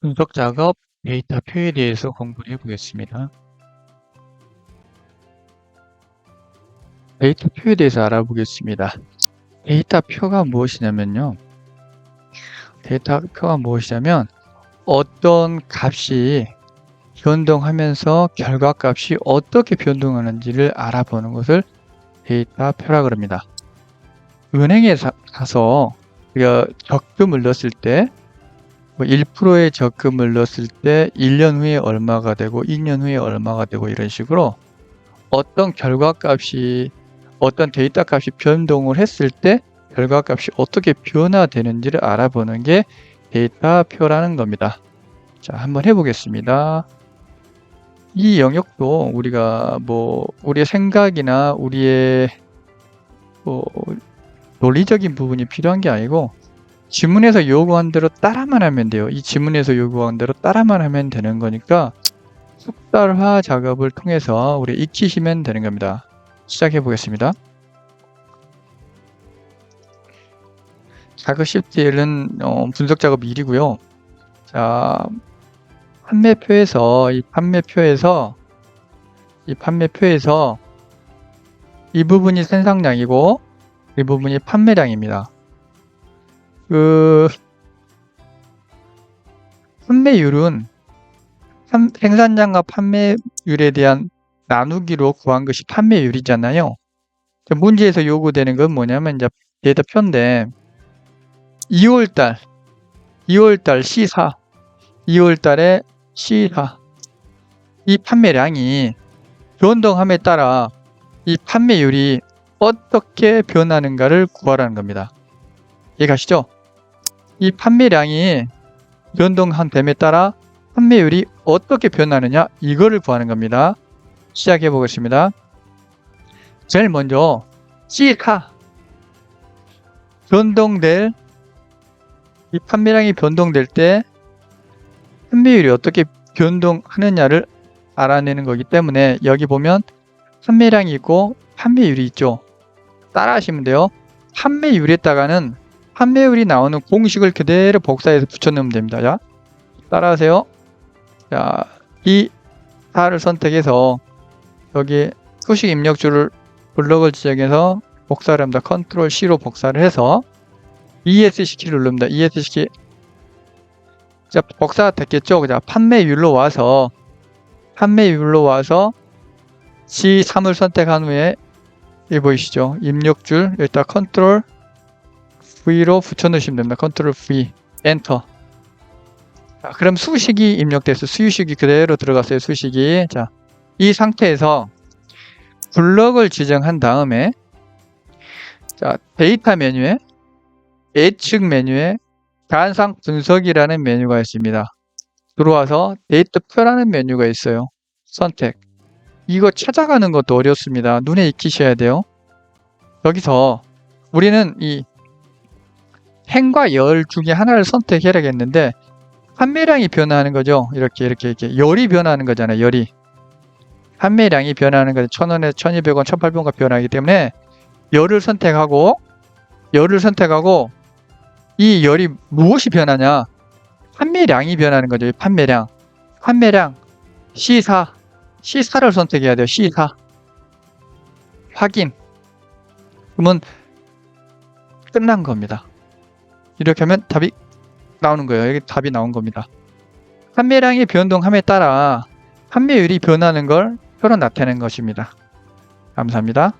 분석 작업 데이터 표에 대해서 공부를 해보겠습니다. 데이터 표에 대해서 알아보겠습니다. 데이터 표가 무엇이냐면요. 데이터 표가 무엇이냐면 어떤 값이 변동하면서 결과 값이 어떻게 변동하는지를 알아보는 것을 데이터 표라 그럽니다. 은행에 사- 가서 우리가 적금을 넣었을 때 뭐 1%의 적금을 넣었을 때 1년 후에 얼마가 되고 2년 후에 얼마가 되고 이런 식으로 어떤 결과값이 어떤 데이터 값이 변동을 했을 때 결과값이 어떻게 변화되는지를 알아보는 게 데이터 표라는 겁니다. 자, 한번 해보겠습니다. 이 영역도 우리가 뭐 우리의 생각이나 우리의 뭐 논리적인 부분이 필요한 게 아니고 지문에서 요구한 대로 따라만 하면 돼요. 이 지문에서 요구한 대로 따라만 하면 되는 거니까 숙달화 작업을 통해서 우리 익히시면 되는 겁니다. 시작해 보겠습니다. 작업 쉽지는 어, 분석 작업 1이고요. 자, 판매표에서 이 판매표에서 이 판매표에서 이 부분이 생산량이고 이 부분이 판매량입니다. 그 판매율은 판- 생산량과 판매율에 대한 나누기로 구한 것이 판매율이잖아요. 자, 문제에서 요구되는 건 뭐냐면 이제 데이터표인데 2월달 2월달 C4 2월달에 C4 이 판매량이 변동함에 따라 이 판매율이 어떻게 변하는가를 구하라는 겁니다. 이해가시죠? 이 판매량이 변동한 됨에 따라 판매율이 어떻게 변하느냐 이거를 구하는 겁니다. 시작해 보겠습니다. 제일 먼저 C카 변동될 이 판매량이 변동될 때 판매율이 어떻게 변동하느냐를 알아내는 거기 때문에 여기 보면 판매량이 있고 판매율이 있죠. 따라 하시면 돼요. 판매율에다가는 판매율이 나오는 공식을 그대로 복사해서 붙여넣으면 됩니다. 자, 따라하세요. 자, 이 사를 선택해서 여기 수식 입력줄을 블럭을 지정해서 복사를 합니다. 컨트롤 C로 복사를 해서 ESC 키를 누릅니다. ESC 키. 자, 복사가 됐겠죠? 자, 판매율로 와서 판매율로 와서 C3을 선택한 후에 이 보이시죠? 입력줄 일단 컨트롤 V로 붙여넣으시면 됩니다. 컨트롤 V, 엔터. 자, 그럼 수식이 입력돼서 수식이 그대로 들어갔어요. 수식이. 자, 이 상태에서 블럭을 지정한 다음에 자, 데이터 메뉴에 예측 메뉴에 가상 분석이라는 메뉴가 있습니다. 들어와서 데이터 표라는 메뉴가 있어요. 선택. 이거 찾아가는 것도 어렵습니다. 눈에 익히셔야 돼요. 여기서 우리는 이 행과 열 중에 하나를 선택해야겠는데 판매량이 변화하는 거죠. 이렇게 이렇게 이렇게 열이 변하는 거잖아요. 열이 판매량이 변하는 거죠. 1000원에 1200원, 1800원가 변하기 때문에 열을 선택하고 열을 선택하고 이 열이 무엇이 변하냐? 판매량이 변하는 거죠. 이 판매량. 판매량 C4 C4를 선택해야 돼요. C4 확인. 그러면 끝난 겁니다. 이렇게 하면 답이 나오는 거예요. 여기 답이 나온 겁니다. 판매량이 변동함에 따라 판매율이 변하는 걸 표로 나타내는 것입니다. 감사합니다.